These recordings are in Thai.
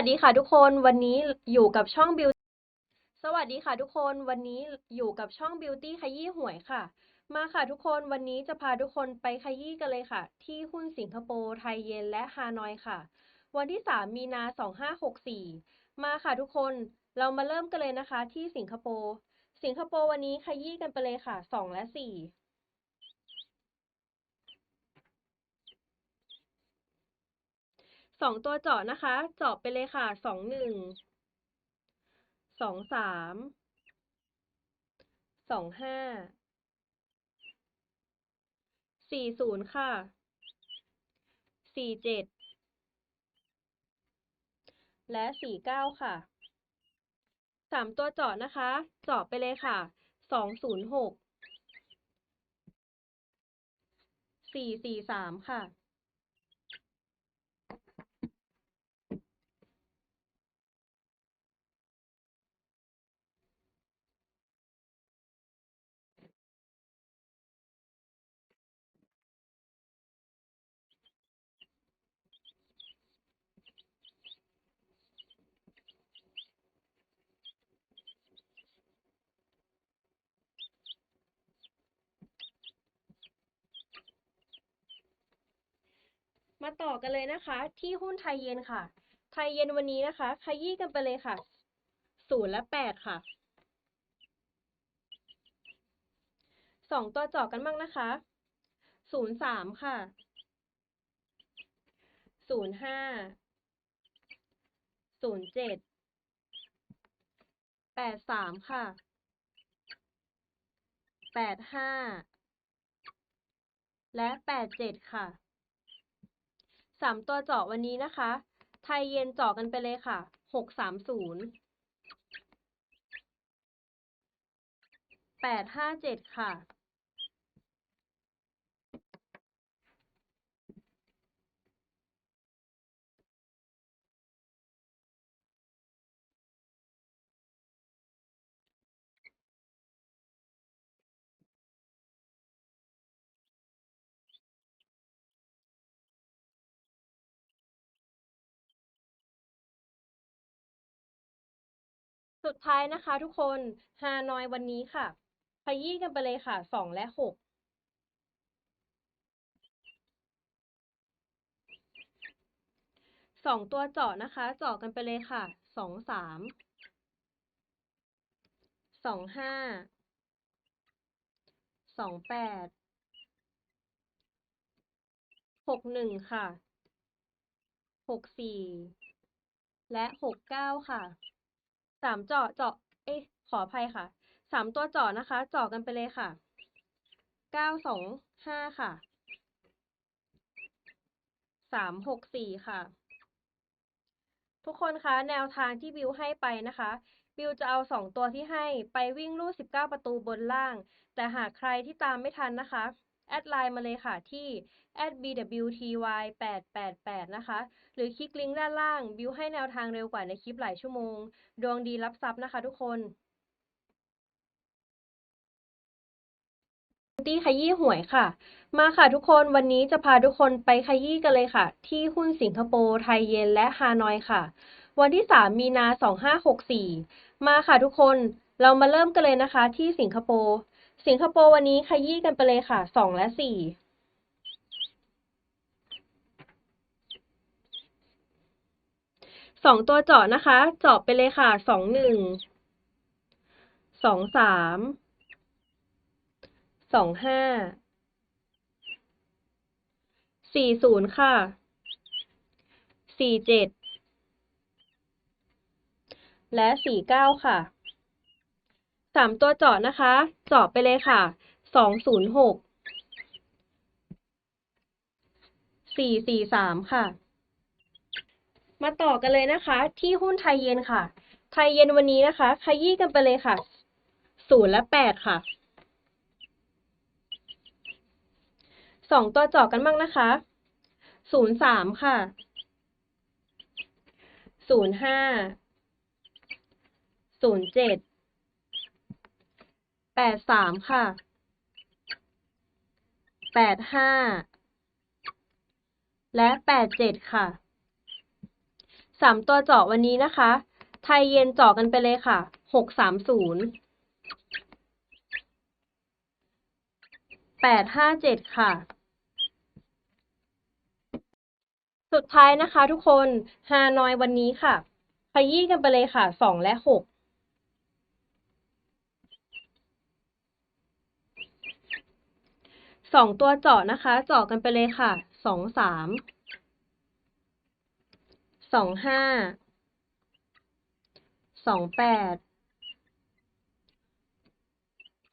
วัสดีค่ะทุกคนวันนี้อยู่กับช่อง Beauty สวัสดีค่ะทุกคนวันนี้อยู่กับช่อง Beauty ขยี้หวยค่ะ มาค่ะทุกคนวันนี้จะพาทุกคนไปขยี้กันเลยค่ะ ที่หุ้นสิงคโปร์ไทยเยนและฮานอยค่ะ วันที่ 3 มีนา2564 มาค่ะทุกคนเรามาเริ่มกันเลยนะคะ ที่สิงคโปร์สิงคโปร์วันนี้ขยี้กันไปเลยค่ะ 2 และ 4 สองตัวเจาะนะคะ เจาะไปเลยค่ะสองหนึ่งสองสามสองห้าสี่ศูนย์ค่ะสี่เจ็ดและสี่เก้าค่ะสามตัวเจาะนะคะ เจาะไปเลยค่ะสองศูนย์หกสี่สี่สามค่ะ มาต่อกันเลยนะคะ ที่หุ้นไทยเย็นค่ะ ไทยเย็นวันนี้นะคะขยี้กันไปเลยค่ะศูนย์และแปดค่ะสองตัวจาะกันบ้างนะคะศูนย์สามค่ะศูนย์ห้าศูนย์เจ็ดแปดสามค่ะแปดห้าและแปดเจ็ดค่ะ สามตัวเจาะวันนี้นะคะ ไทยเย็นเจาะกันไปเลยค่ะ หกสามศูนย์แปดห้าเจ็ดค่ะ สุดท้ายนะคะทุกคนฮานอยวันนี้ค่ะขยี้กันไปเลยค่ะสองและหกสองตัวเจาะนะคะ เจาะกันไปเลยค่ะสองสามสองห้าสองแปดหกหนึ่งค่ะหกสี่และหกเก้าค่ะ สามเจาะเจาะ เอ๊ะ ขออภัยค่ะ สามตัวเจาะนะคะ เจาะกันไปเลยค่ะ เก้าสองห้าค่ะ สามหกสี่ค่ะ ทุกคนคะ แนวทางที่บิวให้ไปนะคะ บิวจะเอาสองตัวที่ให้ไปวิ่งลู่สิบเก้าประตูบนล่าง แต่หากใครที่ตามไม่ทันนะคะ แอดไลน์มาเลยค่ะที่ @bwty888 นะคะ หรือคลิกลิงก์ด้านล่าง บิวให้แนวทางเร็วกว่าในคลิปหลายชั่วโมง ดวงดีรับทรัพย์นะคะทุกคนตี้ขยี้หวยค่ะ มาค่ะทุกคนวันนี้จะพาทุกคนไปขยี้กันเลยค่ะ ที่หุ้นสิงคโปร์ไทยเยนและฮานอยค่ะ วันที่ 3 มีนา 2564 มาค่ะทุกคนเรามาเริ่มกันเลยนะคะ ที่สิงคโปร์ สิงคโปร์วันนี้ขยี้กันไปเลยค่ะ2และ4สองตัวเจาะนะคะ เจาะไปเลยค่ะสองหนึ่งสองสามสองห้าสี่ศูนย์ค่ะสี่เจ็ดและสี่เก้าค่ะามตัวเจาะนะคะ เจาะไปเลยค่ะ สองศูนย์หก สี่สี่สามค่ะ มาต่อกันเลยนะคะ ที่หุ้นไทยเย็นค่ะ ไทยเย็นวันนี้นะคะ ขยี้กันไปเลยค่ะ ศูนย์และแปดค่ะ สองตัวเจาะกันบ้างนะคะ ศูนย์สามค่ะ ศูนย์ห้า ศูนย์เจ็ด แปดสามค่ะ แปดห้า และแปดเจ็ดค่ะ สามตัวเจาะวันนี้นะคะ ไทยเย็นเจาะกันไปเลยค่ะ หกสามศูนย์ แปดห้าเจ็ดค่ะสุดท้ายนะคะทุกคนฮานอยวันนี้ค่ะ ขยี้กันไปเลยค่ะสองและหก สองตัวเจาะนะคะ เจาะกันไปเลยค่ะ สองสาม สองห้า สองแปด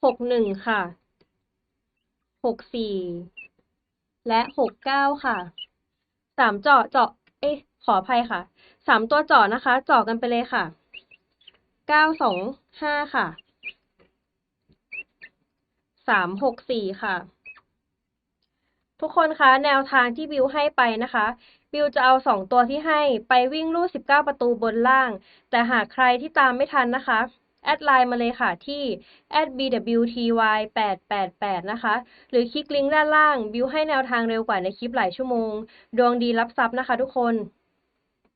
หกหนึ่งค่ะ หกสี่ และหกเก้าค่ะ สามเจาะเจาะ เอ๊ะ ขออภัยค่ะ สามตัวเจาะนะคะ เจาะกันไปเลยค่ะ เก้าสองห้าค่ะ สามหกสี่ค่ะ ทุกคนคะแนวทางที่บิวให้ไปนะคะ บิวจะเอาสองตัวที่ให้ไปวิ่งลู่สิบเก้าประตูบนล่าง แต่หากใครที่ตามไม่ทันนะคะ แอดไลน์มาเลยค่ะที่ @bwty888 นะคะ หรือคลิกลิงก์ด้านล่าง บิวให้แนวทางเร็วกว่าในคลิปหลายชั่วโมง ดวงดีรับทรัพย์นะคะทุกคน